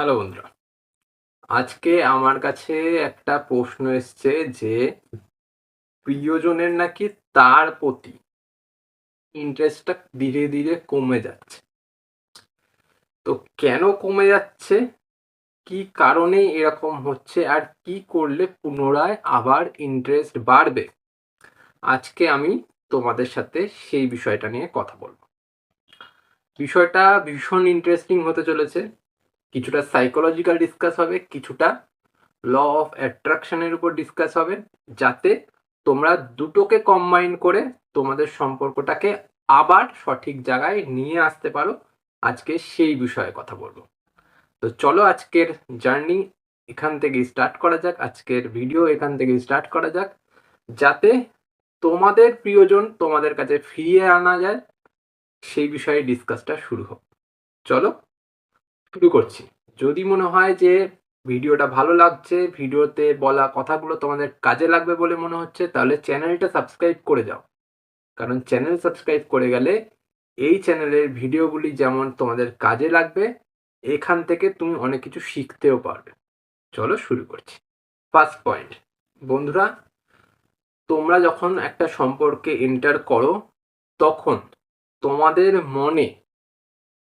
Hello বন্ধুরা। আজকে আমার কাছে একটা প্রশ্ন এসছে যে, প্রিয়জনের নাকি তার প্রতি ইন্টারেস্টটা ধীরে ধীরে কমে যাচ্ছে। তো কেন কমে যাচ্ছে? কি কারণে এরকম হচ্ছে? আর কি করলে পুনরায় আবার ইন্টারেস্ট বাড়বে? আজকে আমি তোমাদের সাথে সেই বিষয়টা নিয়ে কথা বলব। বিষয়টা ভীষণ ইন্টারেস্টিং হতে চলেছে। কিছুটা সাইকোলজিক্যাল ডিসকাস হবে, কিছুটা ল অফ অ্যাট্রাকশনের উপর ডিসকাস হবে, যাতে তোমরা দুটোকে কম্বাইন করে তোমাদের সম্পর্কটাকে আবার সঠিক জায়গায় নিয়ে আসতে পারো। আজকে সেই বিষয়ে কথা বলব। তো চলো আজকের জার্নি এখান থেকে স্টার্ট করা যাক, আজকের ভিডিও এখান থেকে স্টার্ট করা যাক, যাতে তোমাদের প্রিয়জন তোমাদের কাছে ফিরিয়ে আনা যায়। সেই বিষয়ে ডিসকাসটা শুরু হোক। চলো শুরু করছি। যদি মনে হয় যে ভিডিওটা ভালো লাগছে, ভিডিওতে বলা কথাগুলো তোমাদের কাজে লাগবে বলে মনে হচ্ছে, তাহলে চ্যানেলটা সাবস্ক্রাইব করে যাও। কারণ চ্যানেল সাবস্ক্রাইব করে গেলে এই চ্যানেলের ভিডিওগুলি যেমন তোমাদের কাজে লাগবে, এখান থেকে তুমি অনেক কিছু শিখতেও পারবে। চলো শুরু করছি। ফার্স্ট পয়েন্ট, বন্ধুরা, তোমরা যখন একটা সম্পর্কে এন্টার করো, তখন তোমাদের মনে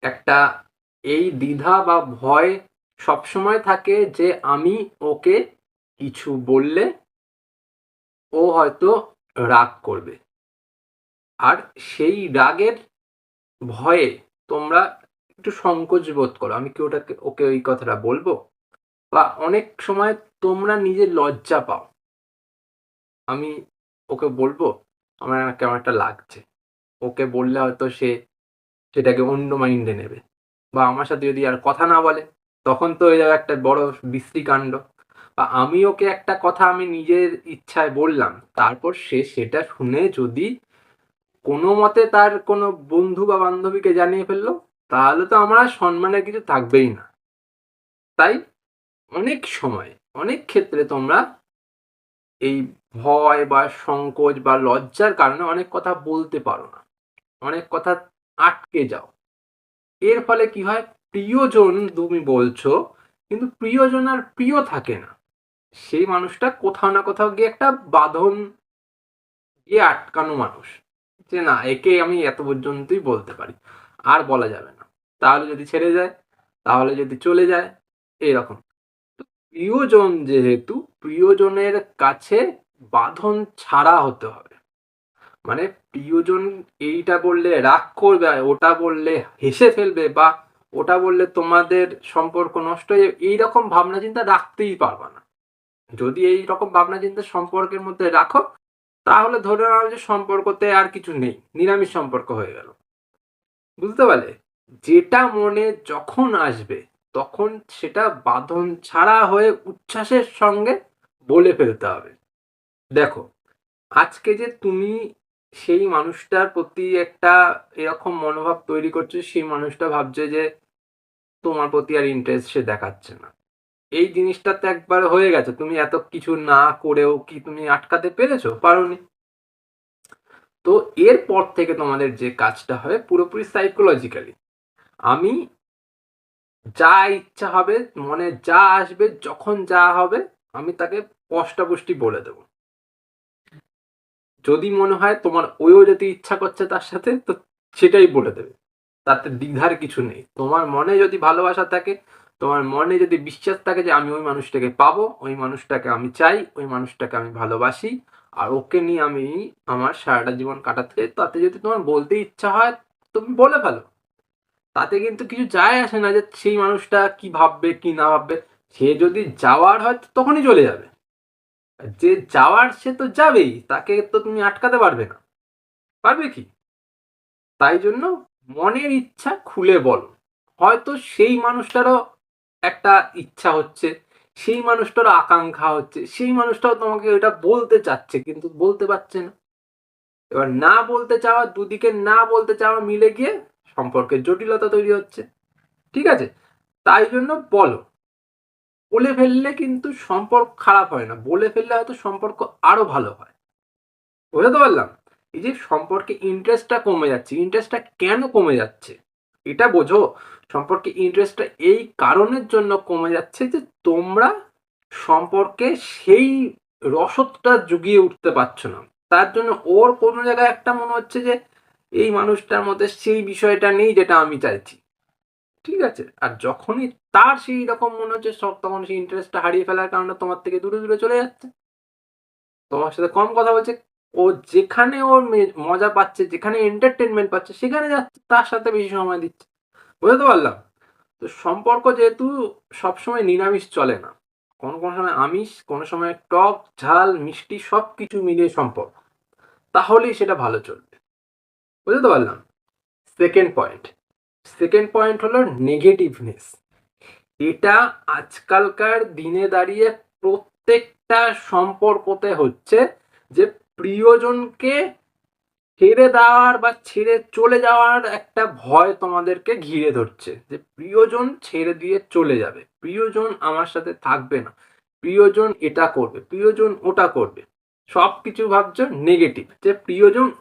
একটা এই দ্বিধা বা ভয় সবসময় থাকে যে আমি ওকে কিছু বললে ও হয়তো রাগ করবে। আর সেই রাগের ভয়ে তোমরা একটু সংকোচ বোধ করো। আমি কি ওটাকে, ওকে ওই কথাটা বলব? বা অনেক সময় তোমরা নিজে লজ্জা পাও। আমি ওকে বলব, আমার কেমন একটা লাগছে। ওকে বললে হয়তো সে সেটাকে অন্য মাইন্ডে নেবে। বা আমার সাথে যদি আর কথা না বলে, তখন তো হয়ে একটা বড় বিশ্রীকাণ্ড বা আমি ওকে একটা কথা আমি নিজের ইচ্ছায় বললাম, তারপর সে সেটা শুনে যদি কোনো মতে তার কোনো বন্ধু বা বান্ধবীকে জানিয়ে ফেলল, তাহলে তো আমার সম্মানের কিছু থাকবেই না। তাই অনেক সময়, অনেক ক্ষেত্রে তোমরা এই ভয় বা সংকোচ বা লজ্জার কারণে অনেক কথা বলতে পারো না। অনেক কথা আটকে যাও। এর ফলে কি হয়? প্রিয়জন তুমি বলছো, কিন্তু প্রিয়জন আর প্রিয় থাকে না। সেই মানুষটা কোথাও না কোথাও গিয়ে একটা বাঁধন গিয়ে আটকানো মানুষ। যে না, একে আমি এত পর্যন্তই বলতে পারি। আর বলা যাবে না। তাহলে যদি ছেড়ে যায়, তাহলে যদি চলে যায়, এরকম। প্রিয়জন যেহেতু, প্রিয়জনের কাছে বাঁধন ছাড়া হতে হবে। মানে প্রিয়জন এইটা বললে রাগ করবে ওটা বললে হেসে ফেলবে বা ওটা বললে তোমাদের সম্পর্ক নষ্ট হয়ে এইরকম ভাবনা চিন্তা রাখতেই পারবা না। যদি এই রকম ভাবনা চিন্তা সম্পর্কের মধ্যে রাখো, তাহলে ধরে নাও যে সম্পর্কতে আর কিছু নেই, নিরামিষ সম্পর্ক হয়ে গেল। বুঝতে পারলে? যেটা মনে যখন আসবে, তখন সেটা বাঁধন ছাড়া হয়ে উচ্ছ্বাসের সঙ্গে বলে ফেলতে হবে। দেখো, আজকে যে তুমি সেই মানুষটার প্রতি একটা এরকম মনোভাব তৈরি করছে, সেই মানুষটা ভাবছে যে তোমার প্রতি আর ইন্টারেস্ট সে দেখাচ্ছে না। এই জিনিসটা তো একবার হয়ে গেছে, তুমি এত কিছু না করেও কি তুমি আটকাতে পেরেছ? পারোনি। তো এরপর থেকে তোমাদের যে কাজটা হবে পুরোপুরি সাইকোলজিক্যালি আমি যা ইচ্ছা হবে, মনে যা আসবে, যখন যা হবে, আমি তাকে স্পষ্টাপুষ্টি বলে দেবো। যদি মনে হয় তোমার ওইও যদি ইচ্ছা করছে তার সাথে, তো সেটাই বলে দেবে। তাতে দ্বিধার কিছু নেই। তোমার মনে যদি ভালোবাসা থাকে, তোমার মনে যদি বিশ্বাস থাকে যে আমি ওই মানুষটাকে পাবো, ওই মানুষটাকে আমি চাই, ওই মানুষটাকে আমি ভালোবাসি, আর ওকে নিয়ে আমি আমার সারাটা জীবন কাটাতে তাতে যদি তোমার বলতে ইচ্ছা হয়, তুমি বলে ফেলো। তাতে কিন্তু কিছু যায় আসে না যে সেই মানুষটা কি ভাববে, কি না ভাববে। সে যদি যাওয়ার হয় তখনই চলে যাবে। যে যাওয়ার সে তো যাবেই, তাকে তো তুমি আটকাতে পারবে না। পারবে কি? তাই জন্য মনের ইচ্ছা খুলে বলো। হয়তো সেই মানুষটারও একটা ইচ্ছা হচ্ছে, সেই মানুষটারও আকাঙ্ক্ষা হচ্ছে, সেই মানুষটাও তোমাকে ওটা বলতে চাচ্ছে, কিন্তু বলতে পারছে না। এবার না বলতে চাওয়া, দুদিকে না বলতে চাওয়া মিলে গিয়ে সম্পর্কের জটিলতা তৈরি হচ্ছে। ঠিক আছে? তাই জন্য বলো। বলে ফেললে কিন্তু সম্পর্ক খারাপ হয় না। বলে ফেললে হয়তো সম্পর্ক আরও ভালো হয়। বুঝতে পারলাম? এই যে সম্পর্কে ইন্টারেস্টটা কমে যাচ্ছে ইন্টারেস্টটা কেন কমে যাচ্ছে? এটা বোঝো, সম্পর্কে ইন্টারেস্টটা এই কারণের জন্য কমে যাচ্ছে যে তোমরা সম্পর্কে সেই রসদটা জুগিয়ে উঠতে পারছ না। তার জন্য ওর কোনো জায়গায় একটা মনে হচ্ছে যে, এই মানুষটার মধ্যে সেই বিষয়টা নেই যেটা আমি চাইছি। ঠিক আছে। আর যখনই তার সেই রকম মনে হচ্ছে, সব তখন সেই ইন্টারেস্টটা হারিয়ে ফেলার কারণে তোমার থেকে দূরে দূরে চলে যাচ্ছে। তোমার সাথে কম কথা বলছে, ও যেখানে ওর মজা পাচ্ছে, যেখানে এন্টারটেনমেন্ট পাচ্ছে, সেখানে যাচ্ছে, তার সাথে বেশি সময় দিচ্ছে। বুঝতে পারলাম? তো সম্পর্ক যেহেতু সবসময় নিরামিষ চলে না। কোন, কোনো সময় আমিষ, কোনো সময় টক, ঝাল, মিষ্টি সব কিছু মিলিয়ে সম্পর্ক। তাহলেই সেটা ভালো চলবে। বুঝতে পারলাম? সেকেন্ড পয়েন্ট সেকেন্ড পয়েন্ট হলো নেগেটিভনেস এটা আজকালকার দিনে দাঁড়িয়ে প্রত্যেকটা সম্পর্কতে হচ্ছে যে প্রিয়জনকে ছেড়ে দেওয়ার বা ছেড়ে চলে যাওয়ার একটা ভয় তোমাদেরকে ঘিরে ধরছে যে প্রিয়জন ছেড়ে দিয়ে চলে যাবে। প্রিয়জন আমার সাথে থাকবে না। প্রিয়জন এটা করবে, প্রিয়জন ওটা করবে। সব কিছু ভাবছ নেগেটিভ যে প্রিয়জন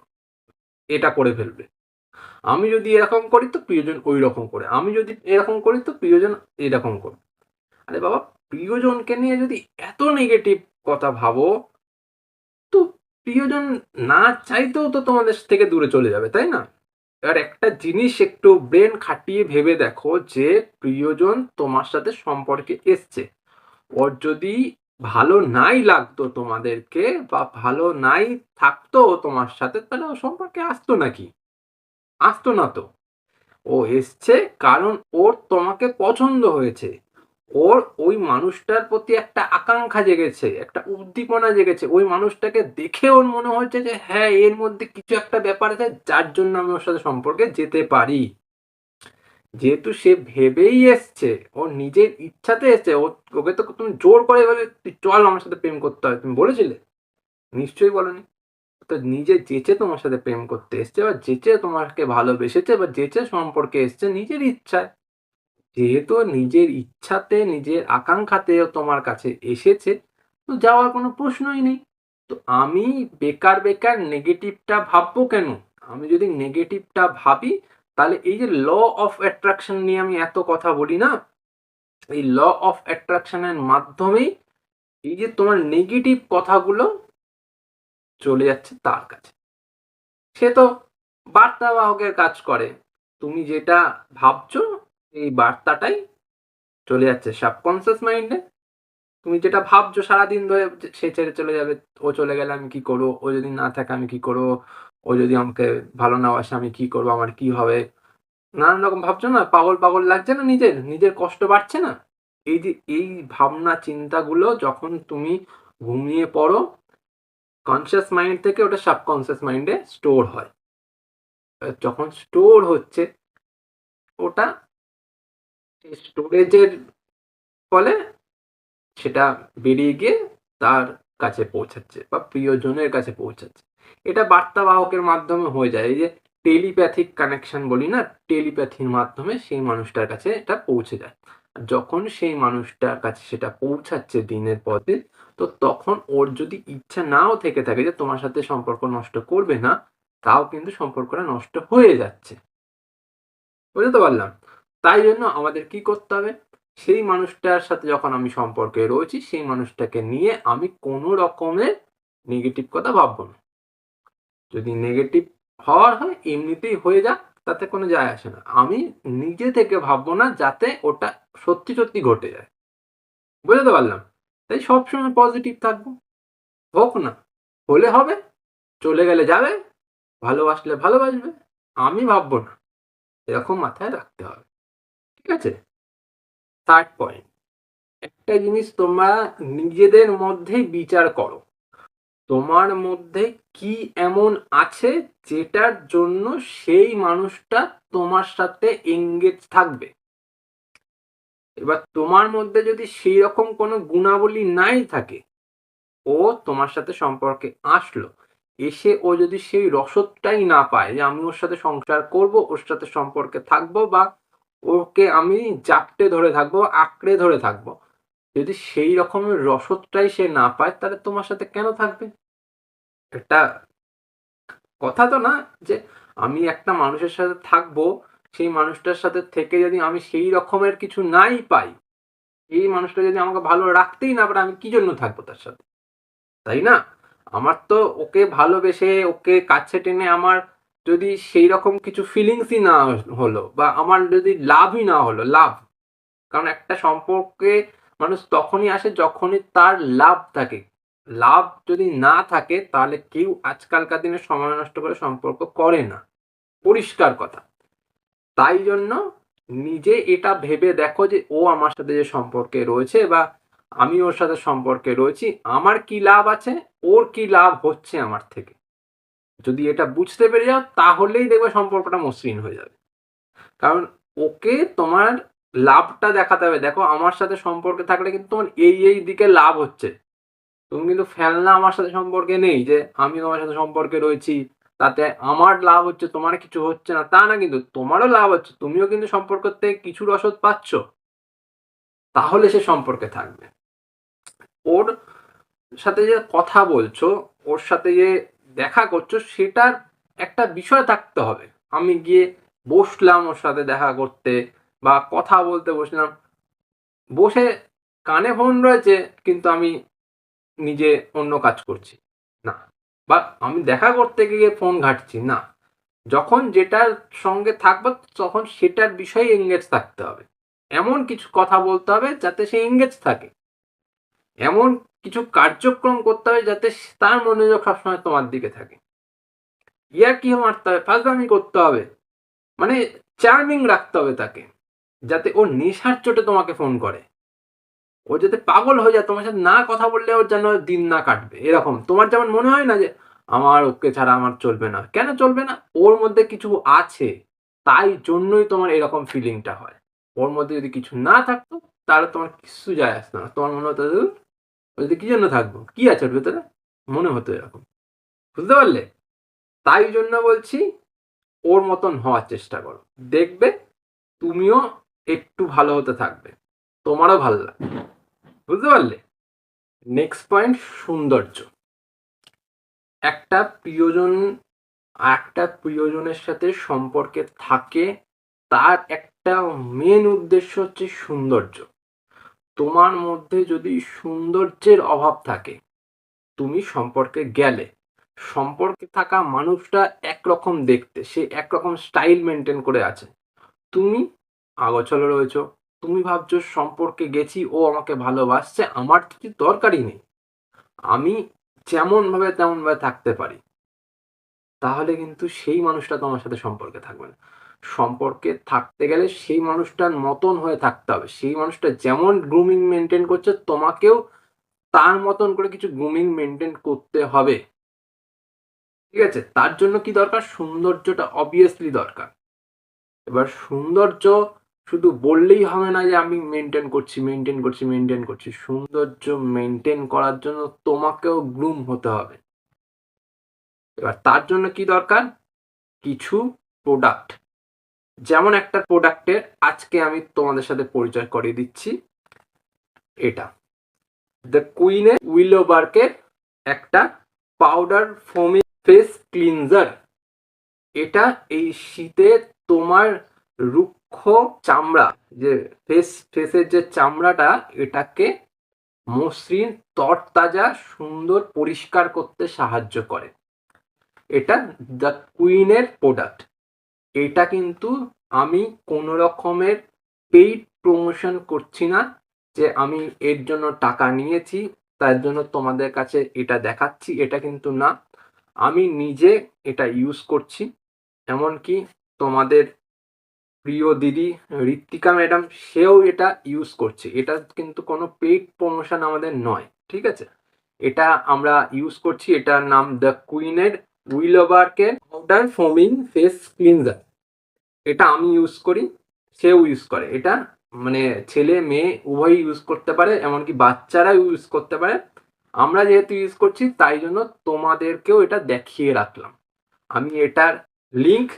এটা করে ফেলবে। আমি যদি এরকম করি তো প্রিয়জন ওই রকম করে। আমি যদি এরকম করি তো প্রিয়জন এরকম করবে আরে বাবা, প্রিয়জনকে নিয়ে যদি এত নেগেটিভ কথা ভাবো, তো প্রিয়জন না চাইতেও তো তোমাদের থেকে দূরে চলে যাবে, তাই না? এবার একটা জিনিস একটু ব্রেন খাটিয়ে ভেবে দেখো যে প্রিয়জন তোমার সাথে সম্পর্কে এসছে। ওর যদি ভালো নাই লাগতো তোমাদেরকে বা ভালো নাই থাকতো তোমার সাথে, তাহলে ও সম্পর্কে আসতো নাকি? আসতো না তো। ও এসছে কারণ ওর তোমাকে পছন্দ হয়েছে। ওর ওই মানুষটার প্রতি একটা আকাঙ্ক্ষা জেগেছে, একটা উদ্দীপনা জেগেছে। ওই মানুষটাকে দেখে ওর মনে হচ্ছে যে হ্যাঁ এর মধ্যে কিছু একটা ব্যাপার আছে, যার জন্য আমি ওর সাথে সম্পর্কে যেতে পারি। যেহেতু সে ভেবেই এসছে, ও নিজের ইচ্ছাতে এসছে ওকে তো তুমি জোর করে বলে, তুই চল আমার সাথে প্রেম করতে হয় তুমি বলেছিলে? নিশ্চয়ই বলনি। তো নিজে যেচে তোমার সাথে প্রেম করতে এসছে বা যেচে তোমাকে ভালোবেসেছে বা যেচে সম্পর্কে এসছে নিজের ইচ্ছায়। যেহেতু নিজের ইচ্ছাতে, নিজের আকাঙ্ক্ষাতে তোমার কাছে এসেছে, তো যাওয়ার কোনো প্রশ্নই নেই। তো আমি বেকার বেকার নেগেটিভটা ভাববো কেন? আমি যদি নেগেটিভটা ভাবি, তাহলে এই যে ল অফ অ্যাট্রাকশন নিয়ে আমি এত কথা বলি না, এই ল অফ অ্যাট্রাকশনের মাধ্যমেই এই যে তোমার নেগেটিভ কথাগুলো চলে যাচ্ছে তার কাছে। সে তো বার্তাবাহকের কাজ করে। তুমি যেটা ভাবছ, এই বার্তাটাই চলে যাচ্ছে সাবকনসিয়াস মাইন্ডে তুমি যেটা ভাবছ সারাদিন ধরে সে ছেড়ে চলে যাবে, ও চলে গেলে আমি কি করব, ও যদি না থাকে আমি কি করব, ও যদি আমাকে ভালো না আসে আমি কি করব, আমার কি হবে? নানান রকম ভাবছ না? পাগল পাগল লাগছে না নিজের? নিজের কষ্ট বাড়ছে না? এই যে, এই ভাবনা, চিন্তাগুলো যখন তুমি ঘুমিয়ে পড়ো কনসিয়াস মাইন্ড থেকে ওটা সাবকনসিয়াস মাইন্ডে স্টোর হয়। যখন স্টোর হচ্ছে, ওটা স্টোরেজের ফলে সেটা বেরিয়ে গিয়ে তার কাছে পৌঁছাচ্ছে বা প্রিয়জনের কাছে পৌঁছাচ্ছে। এটা বার্তাবাহকের মাধ্যমে হয়ে যায়। এই যে টেলিপ্যাথিক কানেকশন বলি না টেলিপ্যাথির মাধ্যমে সেই মানুষটার কাছে এটা পৌঁছে যায়। যখন সেই মানুষটার কাছে সেটা পৌঁছাচ্ছে দিনের দিন, তো তখন ওর যদি ইচ্ছা নাও থেকে থাকে যে তোমার সাথে সম্পর্ক নষ্ট করবে না, তাও কিন্তু সম্পর্কটা নষ্ট হয়ে যাচ্ছে। বুঝতে পারলাম? তাই জন্য আমাদের কি করতে হবে? সেই মানুষটার সাথে যখন আমি সম্পর্কে রয়েছি, সেই মানুষটাকে নিয়ে আমি কোনো রকমের নেগেটিভ কথা ভাববো না। যদি নেগেটিভ হওয়ার হয়, এমনিতেই হয়ে যাক। তাতে কোনো যায় আসে না। আমি নিজে থেকে ভাববো না যাতে ওটা সত্যি সত্যি ঘটে যায়। বুঝতে পারলাম? তাই সবসময় পজিটিভ থাকব। হোক না, হলে হবে, চলে গেলে যাবে, ভালোবাসলে ভালোবাসবে, আমি ভাববো না। এরকম মাথায় রাখতে হবে। ঠিক আছে? থার্ড পয়েন্ট একটা জিনিস তোমরা নিজেদের মধ্যেই বিচার করো। তোমার মধ্যে কি এমন আছে যেটার জন্য সেই মানুষটা তোমার সাথে এঙ্গেজ থাকবে? এবার তোমার মধ্যে যদি সেই রকম কোনো গুণাবলী নাই থাকে, ও তোমার সাথে সম্পর্কে আসলো, এসে ও যদি সেই রসদটাই না পায় যে আমি ওর সাথে সংসার করব, ওর সাথে সম্পর্কে থাকব বা ওকে আমি জাপটে ধরে থাকব, আঁকড়ে ধরে থাকব যদি সেই রকমের রসদটাই সে না পায়, তাহলে তোমার সাথে কেন থাকবে? একটা কথা তো না যে আমি একটা মানুষের সাথে থাকব, সেই মানুষটার সাথে থেকে যদি আমি সেই রকমের কিছু নাই পাই, এই মানুষটা যদি আমাকে ভালো রাখতেই না পারে, আমি কি জন্য থাকব তার সাথে? তাই না? আমার তো ওকে ভালোবেসে, ওকে কাছে টেনে আমার যদি সেই রকম কিছু ফিলিংসই না হলো বা আমার যদি লাভই না হলো, লাভ। কারণ একটা সম্পর্কে মানুষ তখনই আসে যখনই তার লাভ থাকে। লাভ যদি না থাকে, তাহলে কেউ আজকালকার দিনে সময় নষ্ট করে সম্পর্ক করে না। পরিষ্কার কথা। তাই জন্য নিজে এটা ভেবে দেখো যে, ও আমার সাথে যে সম্পর্কে রয়েছে বা আমি ওর সাথে সম্পর্কে রয়েছি, আমার কি লাভ আছে? ওর কি লাভ হচ্ছে আমার থেকে? যদি এটা বুঝতে পেরে যাও, তাহলেই দেখবে সম্পর্কটা মসৃণ হয়ে যাবে। কারণ ওকে তোমার লাভটা দেখাতে হবে। দেখো, আমার সাথে সম্পর্কে থাকলে কিন্তু তোমার এই এই দিকে লাভ হচ্ছে। তুমি কিন্তু ফেলনা আমার সাথে সম্পর্কে নেই যে আমি তোমার সাথে সম্পর্কে রয়েছি, তাতে আমার লাভ হচ্ছে, তোমার কিছু হচ্ছে না। তা না কিন্তু, তোমারও লাভ হচ্ছে, তুমিও কিন্তু সম্পর্ক থেকে কিছু রসদ পাচ্ছ। তাহলে সে সম্পর্কে থাকবে। ওর সাথে যে কথা বলছো, ওর সাথে যে দেখা করছ, সেটার একটা বিষয় থাকতে হবে। আমি গিয়ে বসলাম ওর সাথে দেখা করতে। বা কথা বলতে বসলাম। বসে কানে ফোন রয়েছে, কিন্তু আমি নিজে অন্য কাজ করছি। না, বা আমি দেখা করতে গিয়ে ফোন ঘাটছি, না। যখন যেটার সঙ্গে থাকব, তখন সেটার বিষয়ে এঙ্গেজ থাকতে হবে। এমন কিছু কথা বলতে হবে যাতে সে এঙ্গেজ থাকে। এমন কিছু কার্যক্রম করতে হবে যাতে তার মনোযোগ সবসময় তোমার দিকে থাকে। ইয়ার কি মারতে হবে, ফাজলামি করতে হবে। মানে চার্মিং রাখতে হবে তাকে। যাতে ও নেশার চোটে তোমাকে ফোন করে। ও যাতে পাগল হয়ে যায় তোমার সাথে না কথা বললে ওর যেন দিন না কাটবে। এরকম। তোমার যেমন মনে হয় না যে আমার ওকে ছাড়া আমার চলবে না। কেন চলবে না? ওর মধ্যে কিছু আছে তাই জন্যই তোমার এরকম ফিলিংটা হয়। ওর মধ্যে যদি কিছু না থাকতো তাহলে তোমার কিছু যায় আসতো না। তোমার মনে হতো "ধুর, ওই কি জন্য থাকব? কি আছে ওর ভেতরে? মনে হতো এরকম। বুঝতে পারলে? তাই জন্য বলছি ওর মতন হওয়ার চেষ্টা করো। দেখবে তুমিও একটু ভালো হতে থাকবে। তোমারও ভালো লাগবে। বুঝতে পারলে? নেক্সট পয়েন্ট সৌন্দর্য। একটা প্রিয়জন, একটা প্রিয়জনের সাথে সম্পর্কে থাকে, তার একটা মেন উদ্দেশ্য হচ্ছে সৌন্দর্য। তোমার মধ্যে যদি সৌন্দর্যের অভাব থাকে, তুমি সম্পর্কে গেলে, সম্পর্কে থাকা মানুষটা একরকম দেখতে, সে একরকম স্টাইল মেনটেন করে আছে। তুমি আগোছালো রয়েছো। তুমি ভাবছ সম্পর্কে গেছি, ও আমাকে ভালোবাসছে, আমার তো কিছু দরকারই নেই। আমি যেমন ভাবে তেমন ভাবে থাকতে পারি। তাহলে কিন্তু সেই মানুষটা তোমার সাথে সম্পর্কে থাকবে না। সম্পর্কে থাকতে গেলে সেই মানুষটার মতন হয়ে থাকতে হবে। সেই মানুষটা যেমন গ্রুমিং মেনটেন করছে, তোমাকেও তার মতন করে কিছু গ্রুমিং মেনটেন করতে হবে। ঠিক আছে? তার জন্য কি দরকার? সৌন্দর্যটা অবভিয়াসলি দরকার। এবার সৌন্দর্য শুধু বললেই হবে না যে আমি মেনটেন করছি মেনটেন করছি মেনটেন করছি। সৌন্দর্য মেনটেন করার জন্য তোমাকেও গ্রুম হতে হবে। এবার তার জন্য কি দরকার? কিছু প্রোডাক্ট যেমন একটা প্রোডাক্টের আজকে আমি তোমাদের সাথে পরিচয় করিয়ে দিচ্ছি। এটা। দ্য কুইনের উইলোবার্কের একটা পাউডার ফোমি ফেস ক্লিনজার এটা এই শীতে তোমার রুক্ষ চামড়া, যে ফেস ফেসের যে চামড়াটা, এটাকে মসৃণ, তরতাজা, সুন্দর, পরিষ্কার করতে সাহায্য করে। এটা দ্য কুইনের প্রোডাক্ট এটা কিন্তু আমি কোনো রকমের পেইড প্রমোশন করছি না, যে আমি এর জন্য টাকা নিয়েছি, তার জন্য তোমাদের কাছে এটা দেখাচ্ছি, এটা কিন্তু না। আমি নিজে এটা ইউজ করছি, এমনকি তোমাদের প্রিয় দিদি, ঋত্বিকা ম্যাডাম, সেও এটা ইউজ করছে। এটা কিন্তু কোনো পেইড প্রমোশন আমাদের নয়, ঠিক আছে? এটা আমরা ইউজ করছি, এটার নাম দ্য কুইনের উইলোবার্কের পাউডার ফোমিং ফেস ক্লিনজার এটা আমি ইউজ করি, সেও ইউজ করে। এটা মানে ছেলে, মেয়ে উভয়ই ইউজ করতে পারে, এমনকি বাচ্চারা ইউজ করতে পারে। আমরা যেহেতু ইউজ করছি, তাই জন্য তোমাদেরকেও এটা দেখিয়ে রাখলাম। আমি এটার লিংক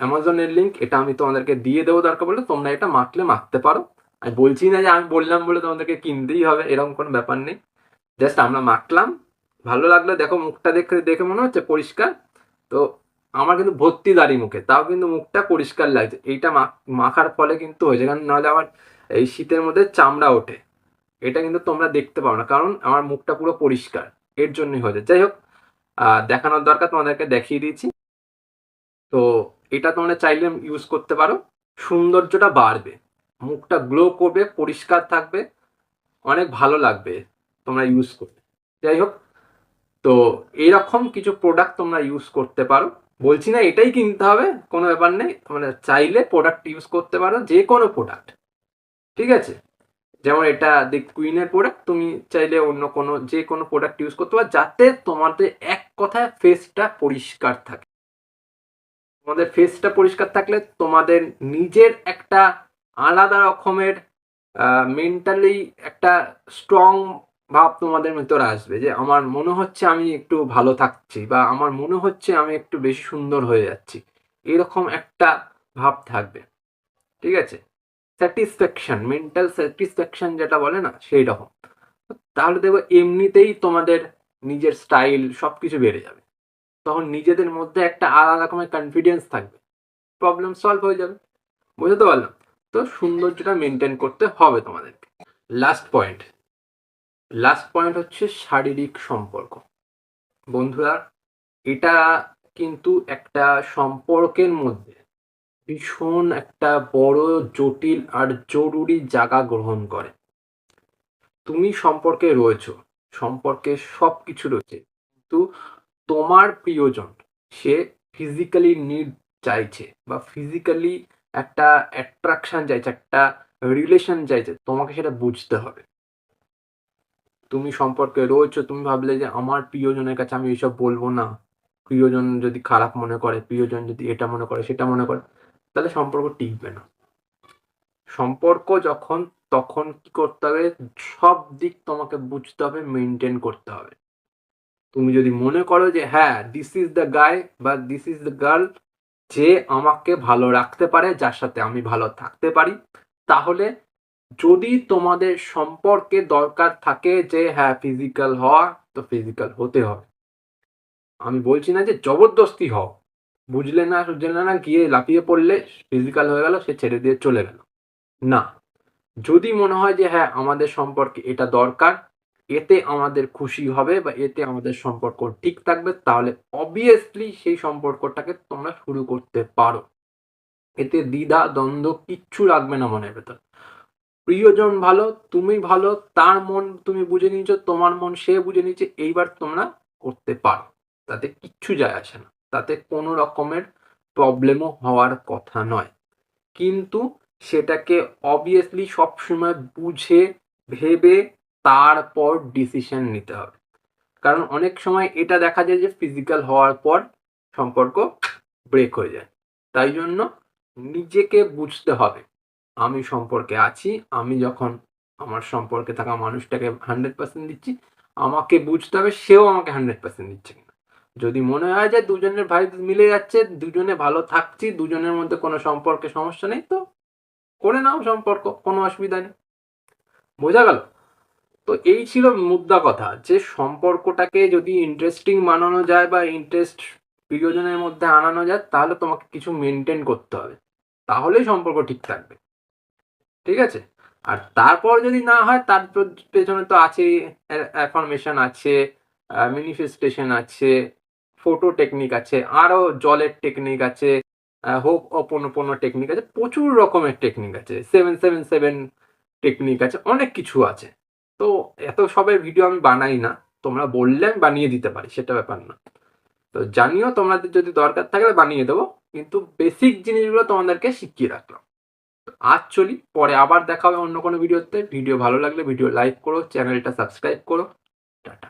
অ্যামাজনের লিঙ্ক এটা আমি তোমাদেরকে দিয়ে দেবো দরকার বলে তোমরা এটা মাখলে মাখতে পারো। আমি বলছি না যে আমি বললাম বলে তোমাদেরকে কিনতেই হবে, এরকম কোনো ব্যাপার নেই। জাস্ট আমরা মাখলাম, ভালো লাগল, দেখো মুখটা দেখে দেখে মনে হচ্ছে পরিষ্কার। তো আমার কিন্তু ভর্তি দাড়ি মুখে, তাও কিন্তু মুখটা পরিষ্কার লাগছে। এইটা মাখার ফলে কিন্তু হয়েছে কারণ নাহলে আমার এই শীতের মধ্যে চামড়া ওঠে। এটা কিন্তু তোমরা দেখতে পাও না, কারণ আমার মুখটা পুরো পরিষ্কার। এর জন্যই হয়েছে যাই হোক দেখানোর দরকার তোমাদেরকে দেখিয়ে দিয়েছি। তো এটা তোমরা চাইলে ইউজ করতে পারো। সৌন্দর্যটা বাড়বে, মুখটা গ্লো করবে, পরিষ্কার থাকবে, অনেক ভালো লাগবে তোমরা ইউজ করবে যাই হোক, তো এরকম কিছু প্রোডাক্ট তোমরা ইউজ করতে পারো। বলছি না এটাই কিনতে হবে, কোনো ব্যাপার নেই মানে চাইলে প্রোডাক্ট ইউজ করতে পারো, যে কোনো প্রোডাক্ট ঠিক আছে? যেমন এটা দি কুইনের প্রোডাক্ট তুমি চাইলে অন্য কোনো, যে কোনো প্রোডাক্ট ইউজ করতে পারো, যাতে তোমাদের এক কথায় ফেসটা পরিষ্কার থাকে। তোমাদের ফেসটা পরিষ্কার থাকলে তোমাদের নিজের একটা আলাদা রকমের মেন্টালি একটা স্ট্রং ভাব তোমাদের ভিতরে আসবে যে আমার মনে হচ্ছে আমি একটু ভালো থাকছি বা আমার মনে হচ্ছে আমি একটু বেশি সুন্দর হয়ে যাচ্ছি। এরকম একটা ভাব থাকবে। ঠিক আছে? স্যাটিসফ্যাকশন মেন্টাল স্যাটিসফ্যাকশন যেটা বলে না সেই রকম তাহলে দেখব এমনিতেই তোমাদের নিজের স্টাইল সব কিছু বেড়ে যাবে। তখন নিজেদের মধ্যে একটা আলাদা রকমের কনফিডেন্স থাকবে। প্রবলেম সলভ হয়ে যাবে। বুঝতে পারলাম? তো সৌন্দর্যটা মেনটেন করতে হবে তোমাদেরকে। লাস্ট পয়েন্ট লাস্ট পয়েন্ট হচ্ছে শারীরিক সম্পর্ক। বন্ধুরা, এটা কিন্তু একটা সম্পর্কের মধ্যে ভীষণ একটা বড়, জটিল আর জরুরি জায়গা গ্রহণ করে। তুমি সম্পর্কে রয়েছো, সম্পর্কে সব কিছু রয়েছে। কিন্তু তোমার প্রিয়জন, সে ফিজিক্যালি নিড চাইছে বা ফিজিক্যালি একটা অ্যাট্রাকশন চাইছে, একটা রিলেশন চাইছে, তোমাকে সেটা বুঝতে হবে। তুমি সম্পর্কে রয়েছো, তুমি ভাবলে যে আমার প্রিয়জনের কাছে আমি এইসব বলব না। প্রিয়জন যদি খারাপ মনে করে, প্রিয়জন যদি এটা মনে করে, সেটা মনে করে, তাহলে সম্পর্ক টিকবে না। সম্পর্ক যখন, তখন কি করতে হবে? সব দিক তোমাকে বুঝতে হবে মেনটেন করতে হবে। তুমি যদি মনে করো যে হ্যাঁ দিস ইজ দ্য গাই বা দিস ইজ দ্য গার্ল যে আমাকে ভালো রাখতে পারে, যার সাথে আমি ভালো থাকতে পারি, তাহলে যদি তোমাদের সম্পর্কে দরকার থাকে যে হ্যাঁ ফিজিক্যাল হওয়া, তো ফিজিক্যাল হতে হবে। আমি বলছি না যে জবরদস্তি হও। বুঝলে না সুঝলে না, গিয়ে লাফিয়ে পড়লে ফিজিক্যাল হয়ে গেল, সে ছেড়ে দিয়ে চলে গেল। না। যদি মনে হয় যে হ্যাঁ আমাদের সম্পর্কে এটা দরকার এতে আমাদের খুশি হবে বা এতে আমাদের সম্পর্ক ঠিক থাকবে, তাহলে অবভিয়াসলি সেই সম্পর্কটাকে তোমরা শুরু করতে পারো। এতে দ্বিধা, দ্বন্দ্ব কিচ্ছু রাখবে না মনের ভেতর। প্রিয়জন ভালো, তুমি ভালো, তার মন তুমি বুঝে নিয়েছো, তোমার মন সে বুঝে নিয়েছে, এইবার তোমরা করতে পারো। তাতে কিচ্ছু যায় আসে না। তাতে কোনো রকমের প্রবলেমও হওয়ার কথা নয়। কিন্তু সেটাকে অবভিয়াসলি সবসময় বুঝে, ভেবে তারপর ডিসিশন নিতে হবে। কারণ অনেক সময় এটা দেখা যায় যে ফিজিক্যাল হওয়ার পর সম্পর্ক ব্রেক হয়ে যায়। তাই জন্য নিজেকে বুঝতে হবে, আমি সম্পর্কে আছি, আমি যখন আমার সম্পর্কে থাকা মানুষটাকে হান্ড্রেড পার্সেন্ট দিচ্ছি, আমাকে বুঝতে হবে সেও আমাকে হান্ড্রেড পার্সেন্ট দিচ্ছে কিনা। যদি মনে হয় যে দুজনের ভাই মিলে যাচ্ছে, দুজনে ভালো থাকছি, দুজনের মধ্যে কোনো সম্পর্কে সমস্যা নেই, তো করে নাও সম্পর্ক, কোনো অসুবিধা নেই। বোঝা গেল? তো এই ছিল মুদ্রা কথা যে সম্পর্কটাকে যদি ইন্টারেস্টিং বানানো যায় বা ইন্টারেস্ট প্রিয়জনের মধ্যে আনানো যায়, তাহলে তোমাকে কিছু মেনটেন করতে হবে। তাহলেই সম্পর্ক ঠিক থাকবে। ঠিক আছে? আর তারপর যদি না হয়, তার পেছনে তো আছেই অ্যাফরমেশন আছে ম্যানিফেস্টেশন আছে ফটো টেকনিক আছে আরও জলের টেকনিক আছে হোক অপনোপনো টেকনিক আছে, প্রচুর রকমের টেকনিক আছে। সেভেন সেভেন সেভেন টেকনিক আছে, অনেক কিছু আছে। তো এত সবের ভিডিও আমি বানাই না। তোমরা বললে আমি বানিয়ে দিতে পারি, সেটা ব্যাপার না। তো জানিও তোমাদের যদি দরকার থাকলে বানিয়ে দেবো, কিন্তু বেসিক জিনিসগুলো তোমাদেরকে শিখিয়ে রাখলাম। আজ চলি, পরে আবার দেখা হবে অন্য কোনো ভিডিওতে ভিডিও ভালো লাগলে ভিডিও লাইক করো চ্যানেলটা সাবস্ক্রাইব করো। টাটা।